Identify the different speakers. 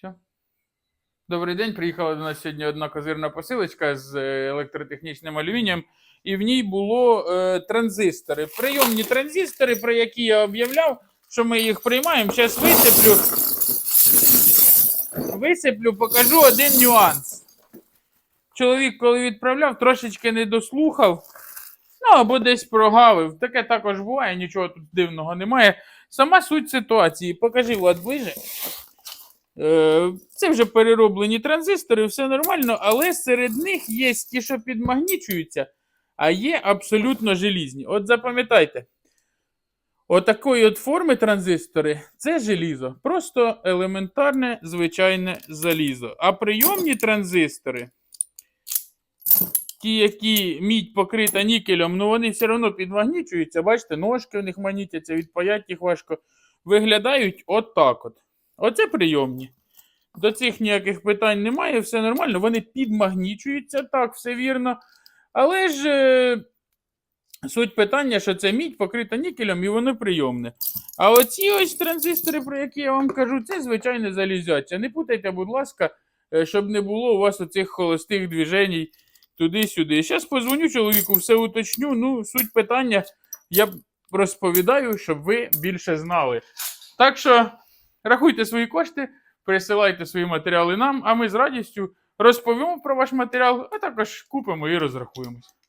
Speaker 1: Все. Добрий день. Приїхала до нас сьогодні одна козирна посилочка з е, електротехнічним алюмінієм, і в ній було е, транзистори. Прийомні транзистори, про які я об'являв, що ми їх приймаємо. Зараз висиплю. Висиплю, покажу один нюанс. Чоловік, коли відправляв, трошечки не дослухав. Ну, або десь прогавив. Таке також буває, нічого тут дивного немає. Сама суть ситуації. Покажи, Влад, ближе. Е, Це вже перероблені транзистори, все нормально, але серед них є ті, що підмагнічуються, а є абсолютно желізні. От запам'ятайте, отакої от форми транзистори це желізо. Просто елементарне звичайне залізо. А прийомні транзистори, ті, які мідь покрита нікелем, ну вони все одно підмагнічуються. Бачите, ножки в них манітяться, відпаять їх важко. Виглядають отак от. Оце прийомні. До цих ніяких питань немає, все нормально. Вони підмагнічуються, так, все вірно. Але ж е, суть питання, що це мідь покрита нікелем і воно прийомне. А оці ось транзистори, про які я вам кажу, це звичайне залізяче. Не путайте, будь ласка, е, щоб не було у вас оцих холостих движень туди-сюди. Зараз позвоню чоловіку, все уточню. Ну, суть питання я розповідаю, щоб ви більше знали. Так що рахуйте свої кошти, присилайте свої матеріали нам, а ми з радістю розповімо про ваш матеріал, а також купимо і розрахуємось.